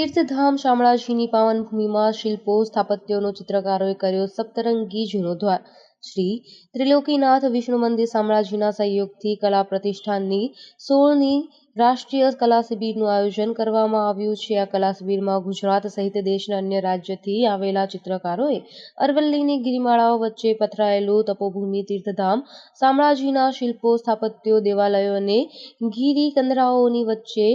તીર્થધામ શામળાજીની પાવન ભૂમિમાં શિલ્પો, સ્થાપત્યોનો ચિત્રકારોએ કર્યો સપ્તરંગી જીર્ણોદ્ધાર શ્રી ત્રિલોકીનાથ વિષ્ણુ મંદિર શામળાજીના સહયોગથી કલા પ્રતિષ્ઠાનની સોળની રાષ્ટ્રીય કલા શિબિરનું આયોજન કરવામાં આવ્યું છે. આ કલા શિબિરમાં ગુજરાત સહિત દેશના અન્ય રાજ્યથી આવેલા ચિત્રકારોએ અરવલ્લીની ગિરિમાળાઓ વચ્ચે પથરાયેલું તપોભૂમિ તીર્થધામ, શામળાજીના શિલ્પો, સ્થાપત્યો, દેવાલયો અને ગીરી કંદરાઓની વચ્ચે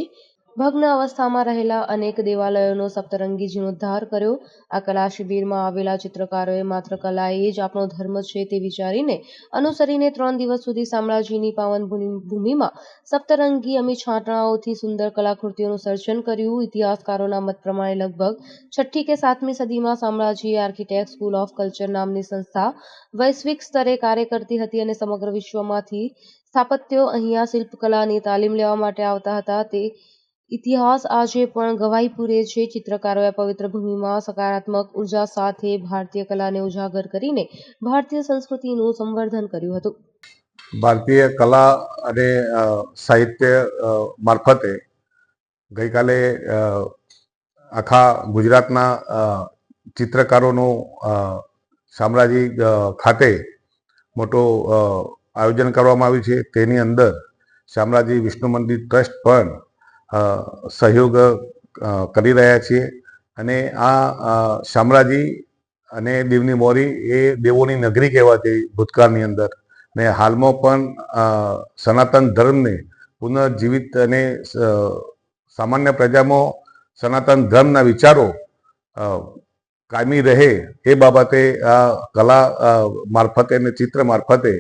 ભગ્ન અવસ્થામાં રહેલા અનેક દેવાલયોનો સપ્તરંગી જીર્ણોદ્ધાર કર્યો. આ કલા શિબિરમાં આવેલા ચિત્રકારોએ માત્ર કલા એ જ આપણો ધર્મ છે તે વિચારીને અનુસરીને ત્રણ દિવસ સુધી શામળાજીની પાવન ભૂમિમાં સપ્તરંગી અમી છાંટણાઓથી સુંદર કલાકૃતિઓનું સર્જન કર્યું. ઇતિહાસકારોના મત પ્રમાણે લગભગ છઠ્ઠી કે સાતમી સદીમાં શામળાજીએ આર્કિટેક્ટ સ્કૂલ ઓફ કલ્ચર નામની સંસ્થા વૈશ્વિક સ્તરે કાર્ય કરતી હતી અને સમગ્ર વિશ્વમાંથી સ્થાપત્યો અહીંયા શિલ્પકલાની તાલીમ લેવા માટે આવતા હતા. તે ઇતિહાસ આજે પણ ગવાહી પૂરે છે. ચિત્રકારોએ પવિત્ર ભૂમિમાં સકારાત્મક ઊર્જા સાથે ભારતીય કલાને ઉજાગર કરીને ભારતીય સંસ્કૃતિનું સંવર્ધન કર્યું હતું. ભારતીય કલા અને સાહિત્ય મારફતે ગઈકાલે આખા ગુજરાતના ચિત્રકારોનું શામળાજી ખાતે મોટો આયોજન કરવામાં આવ્યું છે. તેની અંદર શામળાજી વિષ્ણુ મંદિર ટ્રસ્ટ પણ સહયોગ કરી રહ્યા છીએ. અને આ શામળાજી અને દેવની મોરી એ દેવોની નગરી કહેવાતી ભૂતકાળની અંદર. ને હાલમાં પણ સનાતન ધર્મને પુનર્જીવિત અને સામાન્ય પ્રજામાં સનાતન ધર્મના વિચારો કાયમી રહે એ બાબતે આ કલા મારફતે અને ચિત્ર મારફતે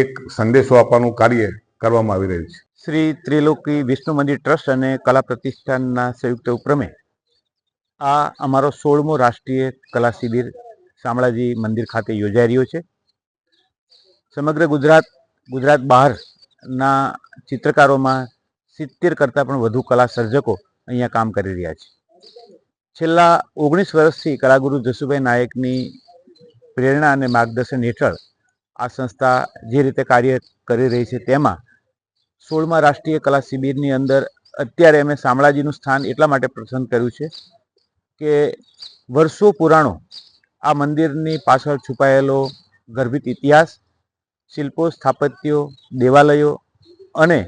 એક સંદેશો આપવાનું કાર્ય કરવામાં આવી રહ્યું છે. શ્રી ત્રિલોકી વિષ્ણુ મંદિર ટ્રસ્ટ અને કલા પ્રતિષ્ઠાનના સંયુક્ત ઉપક્રમે આ અમારો સોળમો રાષ્ટ્રીય કલા શિબિર શામળાજી મંદિર ખાતે યોજાઈ રહ્યો છે. સમગ્ર ગુજરાત ગુજરાત બહારના ચિત્રકારોમાં સિત્તેર કરતાં પણ વધુ કલા સર્જકો અહીંયા કામ કરી રહ્યા છે. છેલ્લા ઓગણીસ વર્ષથી કલાગુરુ જસુભાઈ નાયકની પ્રેરણા અને માર્ગદર્શન હેઠળ આ સંસ્થા જે રીતે કાર્ય કરી રહી છે તેમાં સોળમા રાષ્ટ્રીય કલા શિબિરની અંદર અત્યારે અમે શામળાજીનું સ્થાન એટલા માટે પસંદ કર્યું છે કે વર્ષો પુરાણો આ મંદિરની પાછળ છુપાયેલો ગર્ભિત ઇતિહાસ, શિલ્પો, સ્થાપત્યો, દેવાલયો અને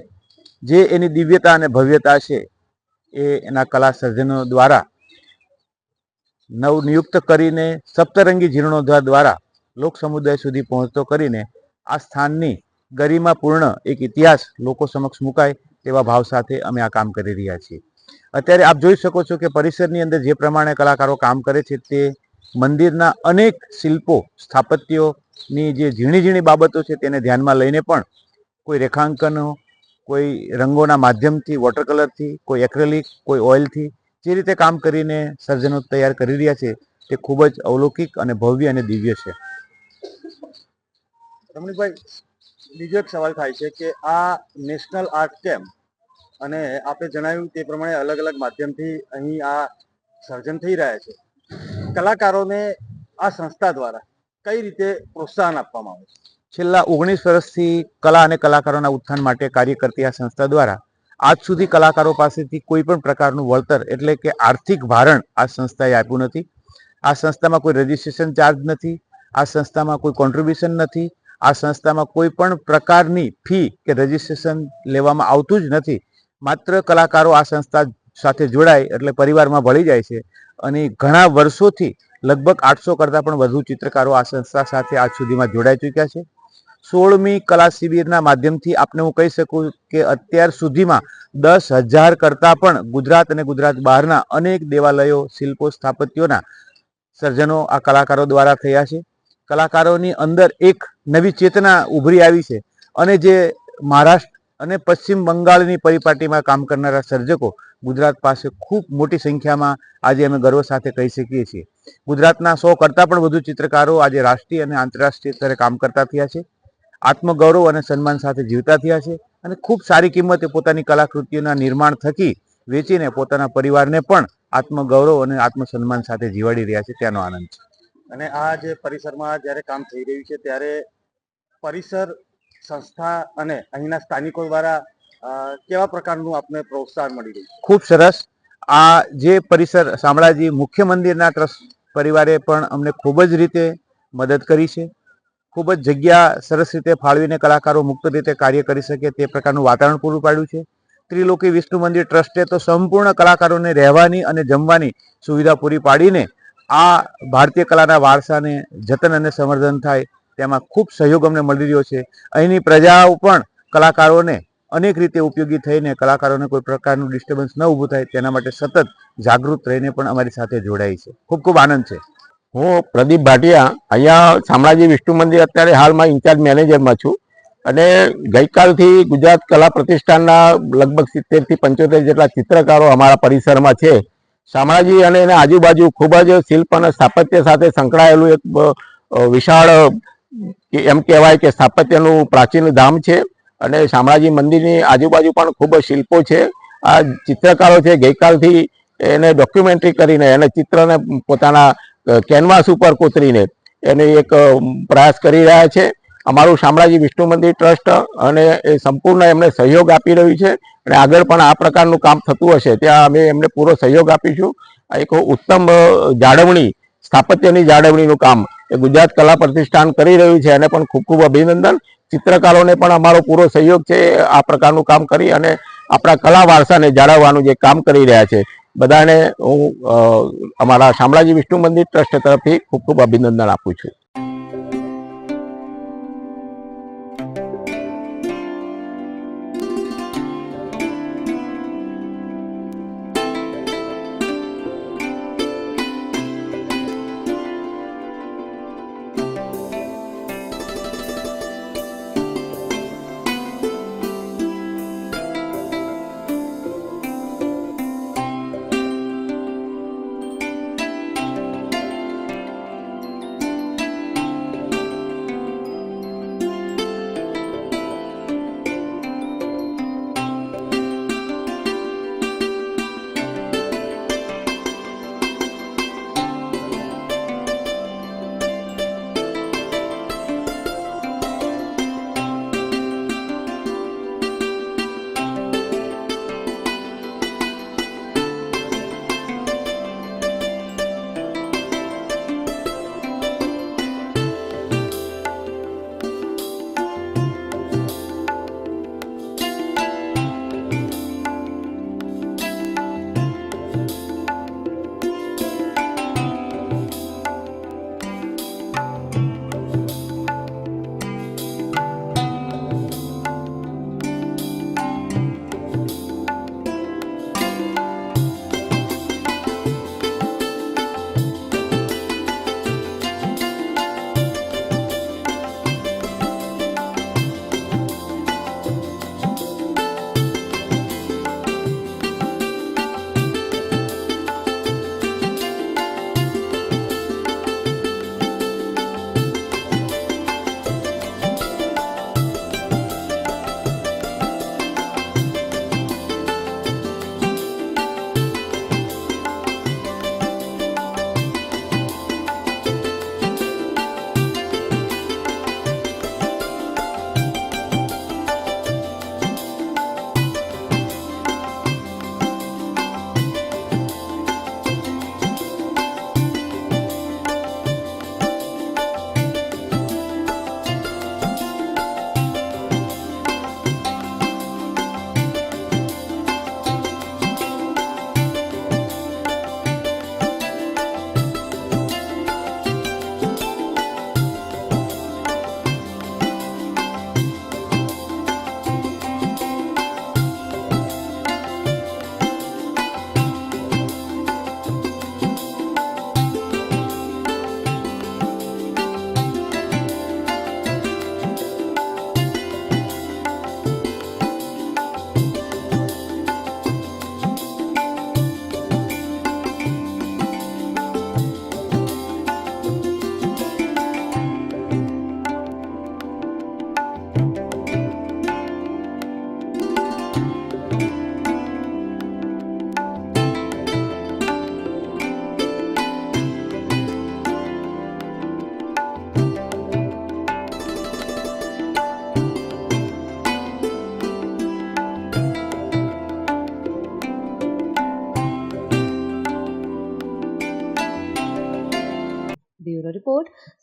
જે એની દિવ્યતા અને ભવ્યતા છે એ એના કલા સર્જનો દ્વારા નવનિયુક્ત કરીને સપ્તરંગી જીર્ણોદ્ધાર દ્વારા લોક સમુદાય સુધી પહોંચતો કરીને આ સ્થાનની ગરિમાપૂર્ણ એક ઇતિહાસ લોકો સમક્ષ મુકાય તેવા ભાવ સાથે અમે આ કામ કરી રહ્યા છીએ. અત્યારે આપ જોઈ શકો છો કે પરિસરની અંદર જે પ્રમાણે કલાકારો કામ કરે છે તે મંદિરના અનેક શિલ્પો, સ્થાપત્યોની જે ઝીણી ઝીણી બાબતો છે તેને ધ્યાનમાં લઈને પણ કોઈ રેખાંકનો, કોઈ રંગોના માધ્યમથી વોટર કલરથી કોઈ એક્રેલિક કોઈ ઓઇલથી જે રીતે કામ કરીને સર્જનો તૈયાર કરી રહ્યા છે તે ખૂબ જ અવલૌકિક અને ભવ્ય અને દિવ્ય છે. રમણીકભાઈ બીજો એક સવાલ થાય છે કે આ નેશનલ આર્ટ કેમ્પ અને આપે જણાવ્યું તે પ્રમાણે અલગ અલગ માધ્યમથી અહીં આ સર્જન થઈ રહ્યા છે. કલાકારોને આ સંસ્થા દ્વારા કઈ રીતે પ્રોત્સાહન આપવામાં આવે છે? છેલ્લા ઓગણીસ વર્ષથી કલા અને કલાકારોના ઉત્થાન માટે કાર્ય કરતી આ સંસ્થા દ્વારા આજ સુધી કલાકારો પાસેથી કોઈ પણ પ્રકારનું વળતર એટલે કે આર્થિક ભારણ આ સંસ્થાએ આપ્યું નથી. આ સંસ્થામાં કોઈ રજિસ્ટ્રેશન ચાર્જ નથી. આ સંસ્થામાં કોઈ કોન્ટ્રીબ્યુશન નથી. આ સંસ્થામાં કોઈ પણ પ્રકારની ફી કે રજિસ્ટ્રેશન લેવામાં આવતું જ નથી. માત્ર કલાકારો આ સંસ્થા સાથે જોડાય એટલે પરિવારમાં ભળી જાય છે. અને ઘણા વર્ષોથી લગભગ આઠસો કરતાં પણ વધુ ચિત્રકારો આ સંસ્થા સાથે આજ સુધીમાં જોડાઈ ચૂક્યા છે. સોળમી કલા શિબિરના માધ્યમથી આપને હું કહી શકું કે અત્યાર સુધીમાં દસ હજાર કરતાં પણ ગુજરાત અને ગુજરાત બહારના અનેક દેવાલયો, શિલ્પો, સ્થાપત્યોના સર્જનો આ કલાકારો દ્વારા થયા છે. કલાકારોની અંદર એક નવી ચેતના ઉભરી આવી છે. અને જે મહારાષ્ટ્ર અને પશ્ચિમ બંગાળની પરિપાટીમાં કામ કરનારા સર્જકો ગુજરાત પાસે ખૂબ મોટી સંખ્યામાં આજે અમે ગર્વ સાથે કહી શકીએ છીએ. ગુજરાતના સો કરતાં પણ વધુ ચિત્રકારો આજે રાષ્ટ્રીય અને આંતરરાષ્ટ્રીય સ્તરે કામ કરતા થયા છે. આત્મગૌરવ અને સન્માન સાથે જીવતા થયા છે અને ખૂબ સારી કિંમતે પોતાની કલાકૃતિઓના નિર્માણ થકી વેચીને પોતાના પરિવારને પણ આત્મગૌરવ અને આત્મસન્માન સાથે જીવાડી રહ્યા છે. તેનો આનંદ છે. અને આ જે પરિસરમાં જ્યારે કામ થઈ રહ્યું છે, ત્યારે પરિસર, સંસ્થા અને અહીંના સ્થાનિકો દ્વારા કેવા પ્રકારનું આપને પ્રોત્સાહન મળી રહ્યું ખૂબ સરસ. આ જે પરિસર શામળાજી મુખ્ય મંદિરના ટ્રસ્ટ પરિવારે પણ અમને ખૂબ જ રીતે મદદ કરી છે. ખૂબ જ જગ્યા સરસ રીતે ફાળવીને કલાકારો મુક્ત રીતે કાર્ય કરી શકે તે પ્રકારનું વાતાવરણ પૂરું પાડ્યું છે. ત્રિલોકી વિષ્ણુ મંદિર ટ્રસ્ટે તો સંપૂર્ણ કલાકારોને રહેવાની અને જમવાની સુવિધા પૂરી પાડીને આ ભારતીય કલાના વારસાને જતન અને સંવર્ધન થાય તેમાં ખૂબ સહયોગ અમને મળી રહ્યો છે. અહીંની પ્રજાઓ પણ કલાકારોને અનેક રીતે ઉપયોગી થઈને કલાકારોને કોઈ પ્રકારનું ડિસ્ટર્બન્સ ન ઊભું થાય તેના માટે સતત જાગૃત રહીને પણ અમારી સાથે જોડાઈ છે. ખૂબ ખૂબ આનંદ છે. હું પ્રદીપ ભાટિયા, અહીંયા શામળાજી વિષ્ણુ મંદિર અત્યારે હાલમાં ઇન્ચાર્જ મેનેજરમાં છું. અને ગઈકાલથી ગુજરાત કલા પ્રતિષ્ઠાનના લગભગ સિત્તેરથી પંચોતેર જેટલા ચિત્રકારો અમારા પરિસરમાં છે. શામળાજી અને એના આજુબાજુ ખૂબ જ શિલ્પ અને સ્થાપત્ય સાથે સંકળાયેલું એક વિશાળ એમ કહેવાય કે સ્થાપત્યનું પ્રાચીન ધામ છે અને શામળાજી મંદિરની આજુબાજુ પણ ખૂબ જ શિલ્પો છે. આ ચિત્રકારો છે ગઈકાલથી એને ડોક્યુમેન્ટરી કરીને એને ચિત્રને પોતાના કેનવાસ ઉપર કોતરીને એને એક પ્રયાસ કરી રહ્યા છે. અમારું શામળાજી વિષ્ણુ મંદિર ટ્રસ્ટ અને એ સંપૂર્ણ એમને સહયોગ આપી રહ્યું છે અને આગળ પણ આ પ્રકારનું કામ થતું હશે. ત્યાં અમે એમને પૂરો સહયોગ આપીશું. એક ઉત્તમ જાળવણી, સ્થાપત્યની જાળવણીનું કામ એ ગુજરાત કલા પ્રતિષ્ઠાન કરી રહ્યું છે. એને પણ ખૂબ ખૂબ અભિનંદન. ચિત્રકારોને પણ અમારો પૂરો સહયોગ છે આ પ્રકારનું કામ કરી અને આપણા કલા વારસાને જાળવવાનું જે કામ કરી રહ્યા છે. બધાને હું અમારા શામળાજી વિષ્ણુ મંદિર ટ્રસ્ટ તરફથી ખૂબ ખૂબ અભિનંદન આપું છું.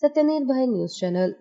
Satyanirbhay news channel